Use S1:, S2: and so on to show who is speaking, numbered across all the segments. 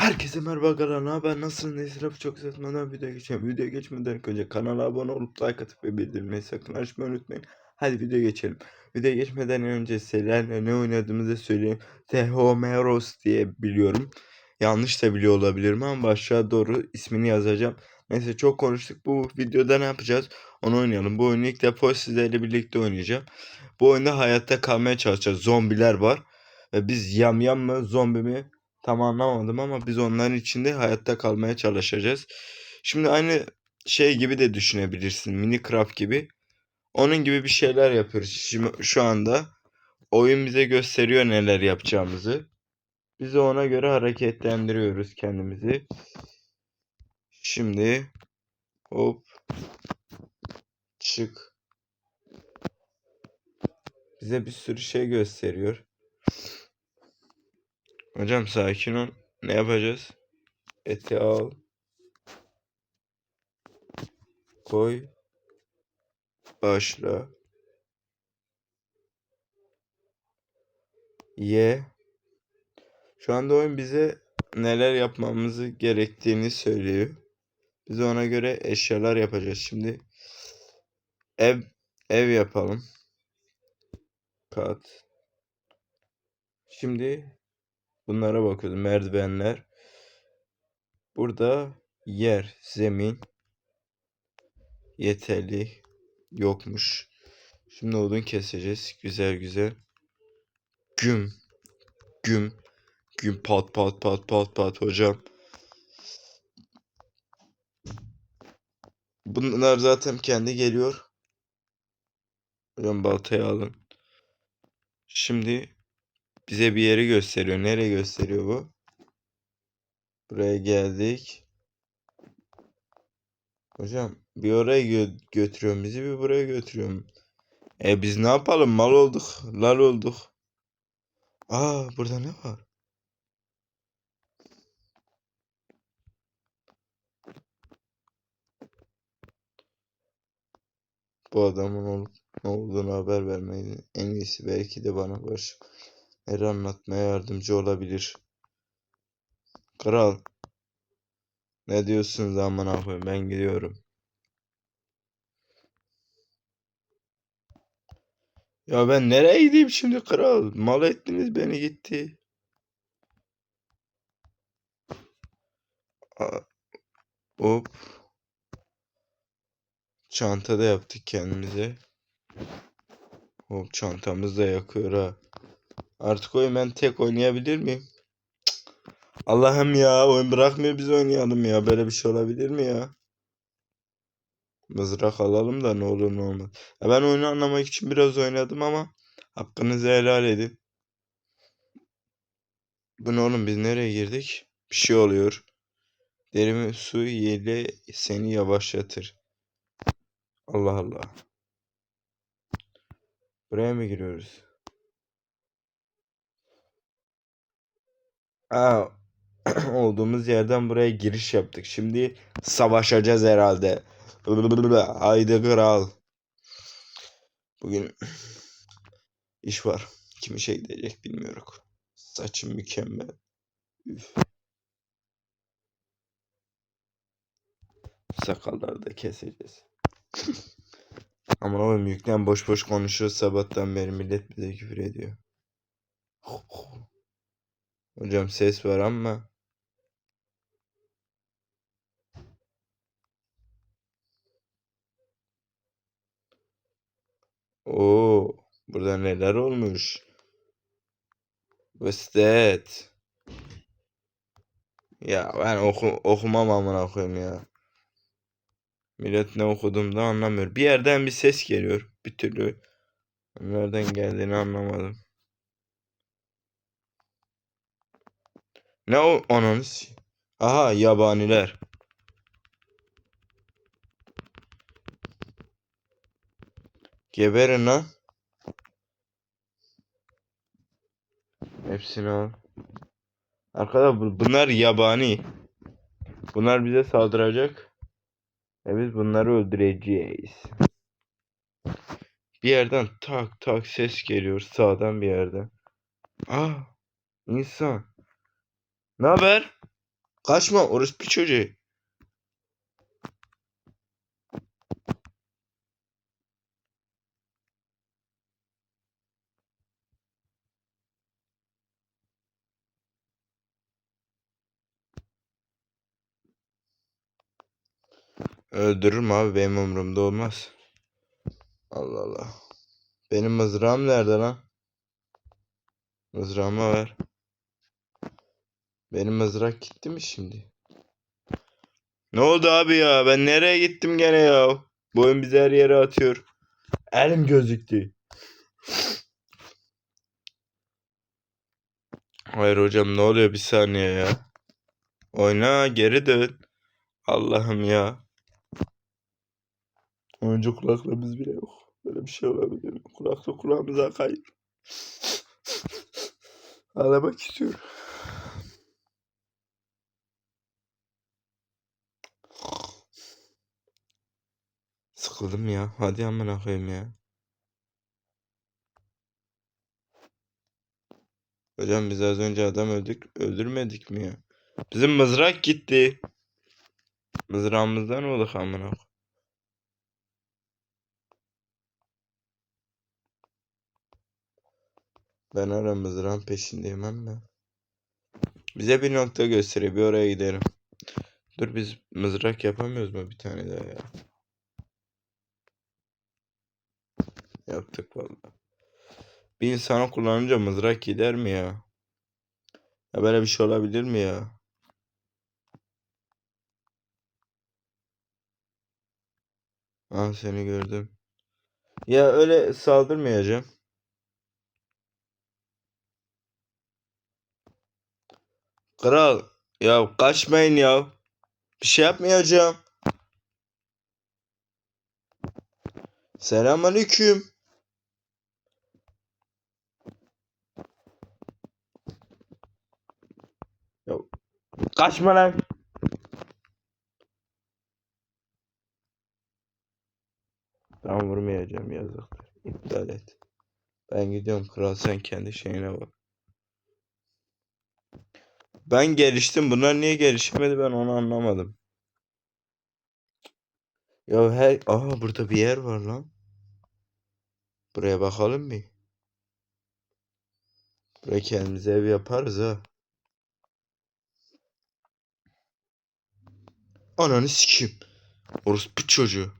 S1: Herkese merhaba arkadaşlar. Ne haber? Nasılsınız? Neyse çok satmadan video geçelim. Video geçmeden önce kanala abone olup like atıp ve bildirimleri sakın açmayı unutmayın. Hadi video geçelim. Video geçmeden önce sizlerle ne oynadığımızı söyleyeyim. Tehomeros diye biliyorum. Yanlış da biliyor olabilirim ama aşağı doğru ismini yazacağım. Neyse çok konuştuk. Bu videoda ne yapacağız? Onu oynayalım. Bu oyunu ilk defa sizlerle birlikte oynayacağım. Bu oyunda hayatta kalmaya çalışacağız. Zombiler var. Ve biz yam yam mı zombi mi tam anlamadım ama biz onların içinde hayatta kalmaya çalışacağız. Şimdi aynı şey gibi de düşünebilirsin. Minecraft gibi. Onun gibi bir şeyler yapıyoruz. Şimdi şu anda oyun bize gösteriyor neler yapacağımızı. Biz de ona göre hareketlendiriyoruz kendimizi. Şimdi hop çık. Bize bir sürü şey gösteriyor. Hocam sakin ol. Ne yapacağız? Eti al. Koy. Başla. Ye. Şu anda oyun bize neler yapmamızı gerektiğini söylüyor. Biz ona göre eşyalar yapacağız. Şimdi ev ev yapalım. Kat. Şimdi bunlara bakıyoruz. Merdivenler. Burada yer, zemin yeterli yokmuş. Şimdi odun keseceğiz. Güzel güzel. Güm. Güm. Güm pat pat pat pat pat hocam. Bunlar zaten kendi geliyor. Hocam baltayı alın. Şimdi bize bir yeri gösteriyor. Nereye gösteriyor bu? Buraya geldik. Hocam bir oraya gö götürüyorum bizi bir buraya götürüyorum. E biz ne yapalım? Mal olduk. Lal olduk. Aa burada ne var? Bu adamın olup ne olduğunu haber vermeyi en iyisi belki de bana başkaları anlatmaya yardımcı olabilir. Kral. Ne diyorsun zaman abi ben gidiyorum. Ya ben nereye gideyim şimdi kral? Mal ettiniz beni gitti. Aa, Hop. Çanta da yaptık kendimize. Hop çantamız da yakıyor ha. Artık oyun ben tek oynayabilir miyim? Allah'ım ya oyun bırakmıyor biz oynayalım ya. Böyle bir şey olabilir mi ya? Mızrak alalım da ne olur ne olmaz. Ya ben oyunu anlamak için biraz oynadım ama hakkınızı helal edin. Bu ne oğlum biz nereye girdik? Bir şey oluyor. Derimi su ile seni yavaşlatır. Allah Allah. Buraya mı giriyoruz? Aa, olduğumuz yerden buraya giriş yaptık. Şimdi savaşacağız herhalde. Haydi kral. Bugün iş var. Kim işe gidecek bilmiyorum. Saçım mükemmel. Üf. Sakalları da keseceğiz. Aman oğlum yüklen boş boş konuşuyor sabahtan beri millet bize küfür ediyor. Hocam ses var ama Oo, burada neler olmuş? What's that? Ya ben oku okumam amına koyayım ya. Millet ne okuduğumda anlamıyor. Bir yerden bir ses geliyor. Bir türlü nereden geldiğini anlamadım. Ne o ananı Aha yabaniler. Geberin lan. Hepsini al. Arkadaşlar bu- bunlar yabani. Bunlar bize saldıracak. Ve biz bunları öldüreceğiz. Bir yerden tak tak ses geliyor sağdan bir yerden. Ah insan. Ne haber? Kaçma orospu çocuğu. Öldürürüm abi benim umurumda olmaz. Allah Allah. Benim mızrağım nerede lan? Mızrağımı ver. Benim mızrak gitti mi şimdi? Ne oldu abi ya? Ben nereye gittim gene ya? Bu oyun bizi her yere atıyor. Elim gözüktü. Hayır hocam ne oluyor bir saniye ya. Oyna geri dön. Allah'ım ya. Oyuncu kulaklığımız bile yok. Böyle bir şey olabilir mi? Kulaklık kulağımıza kayır. Ağlamak istiyorum. Sıkıldım ya. Hadi amına koyayım ya. Hocam biz az önce adam öldük, öldürmedik mi ya? Bizim mızrak gitti. Mızrağımızdan olduk amına. Ben hala mızrağın peşindeyim ama. Bize bir nokta gösteriyor. Bir oraya gidelim. Dur biz mızrak yapamıyoruz mu bir tane daha ya? Yaptık vallahi. Bir insanı kullanınca mızrak gider mi ya? Ya böyle bir şey olabilir mi ya? Ah seni gördüm. Ya öyle saldırmayacağım. Kral ya kaçmayın ya. Bir şey yapmayacağım. Selamünaleyküm. Ya kaçma lan. Ben vurmayacağım yazıktır. İptal et. Ben gidiyorum kral sen kendi şeyine bak. Ben geliştim. Bunlar niye gelişemedi ben onu anlamadım. Ya her... Aha burada bir yer var lan. Buraya bakalım mı? Buraya kendimize ev yaparız ha. Ananı sikeyim. Orospu çocuğu.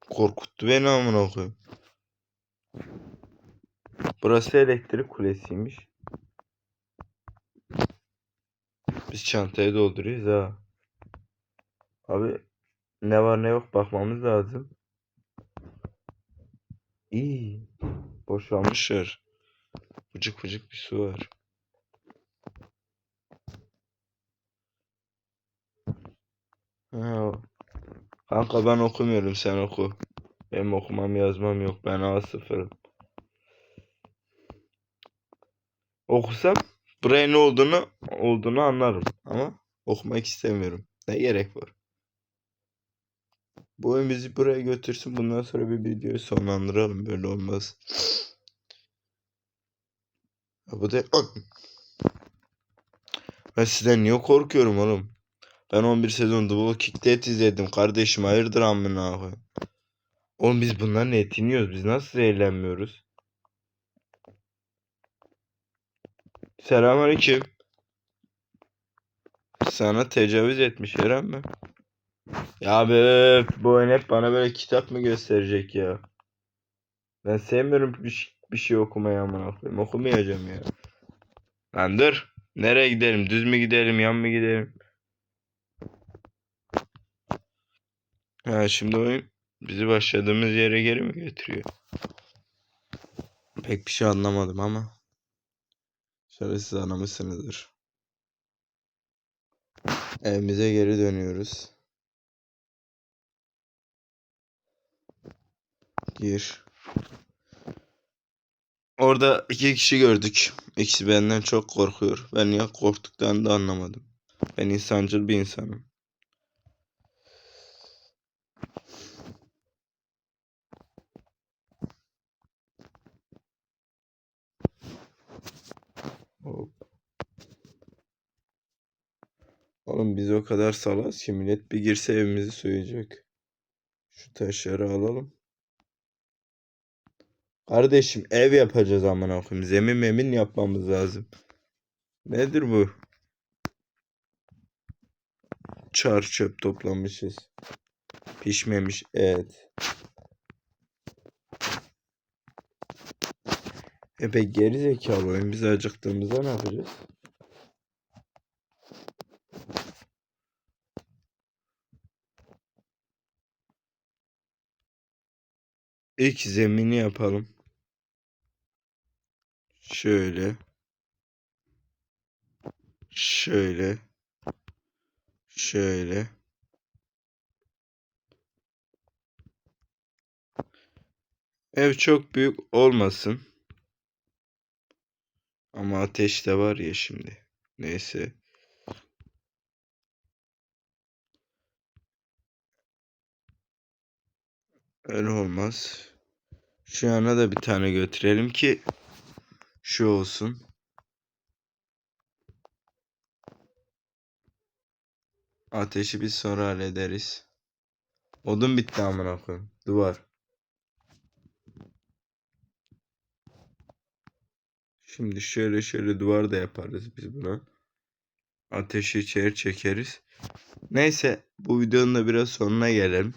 S1: Korkuttu beni amına koyayım. Burası elektrik kulesiymiş. Biz çantayı dolduruyoruz ha. Abi ne var ne yok bakmamız lazım. İyi. Boşalmışlar. Fıcık fıcık bir su var. Ha. Kanka ben okumuyorum sen oku. Benim okumam yazmam yok. Ben A sıfırım. Okusam buraya ne olduğunu olduğunu anlarım. Ama okumak istemiyorum. Ne gerek var? Bu oyun bizi buraya götürsün. Bundan sonra bir videoyu sonlandıralım. Böyle olmaz. Ya bu da... Ben sizden niye korkuyorum oğlum? Ben 11 sezon The Walking Dead izledim. Kardeşim hayırdır amına koyayım. Oğlum biz bunların etini yiyoruz. Biz nasıl eğlenmiyoruz? Selamünaleyküm. Sana tecavüz etmiş Eren mi? Ya be bu oyun hep bana böyle kitap mı gösterecek ya? Ben sevmiyorum bir, bir şey okumayı amına koyayım. Okumayacağım ya. Lan dur. Nereye gidelim? Düz mü gidelim? Yan mı gidelim? Ha şimdi oyun bizi başladığımız yere geri mi götürüyor? Pek bir şey anlamadım ama. Şöyle siz anlamışsınızdır. Evimize geri dönüyoruz. Gir. Orada iki kişi gördük. İkisi benden çok korkuyor. Ben niye korktuklarını da anlamadım. Ben insancıl bir insanım. Hop. Oğlum biz o kadar salaz ki millet bir girse evimizi soyacak. Şu taşları alalım. Kardeşim ev yapacağız amına koyayım. Zemin memin yapmamız lazım. Nedir bu? Çar toplamışız. Pişmemiş et. E peki geri zekalı oyun biz acıktığımızda ne yapacağız? İlk zemini yapalım. Şöyle. Şöyle. Şöyle. Ev çok büyük olmasın. Ama ateş de var ya şimdi. Neyse. Öyle olmaz. Şu yana da bir tane götürelim ki şu olsun. Ateşi biz sonra hallederiz. Odun bitti amına koyayım. Duvar. Şimdi şöyle şöyle duvar da yaparız biz buna. Ateşi içeri çekeriz. Neyse bu videonun da biraz sonuna gelelim.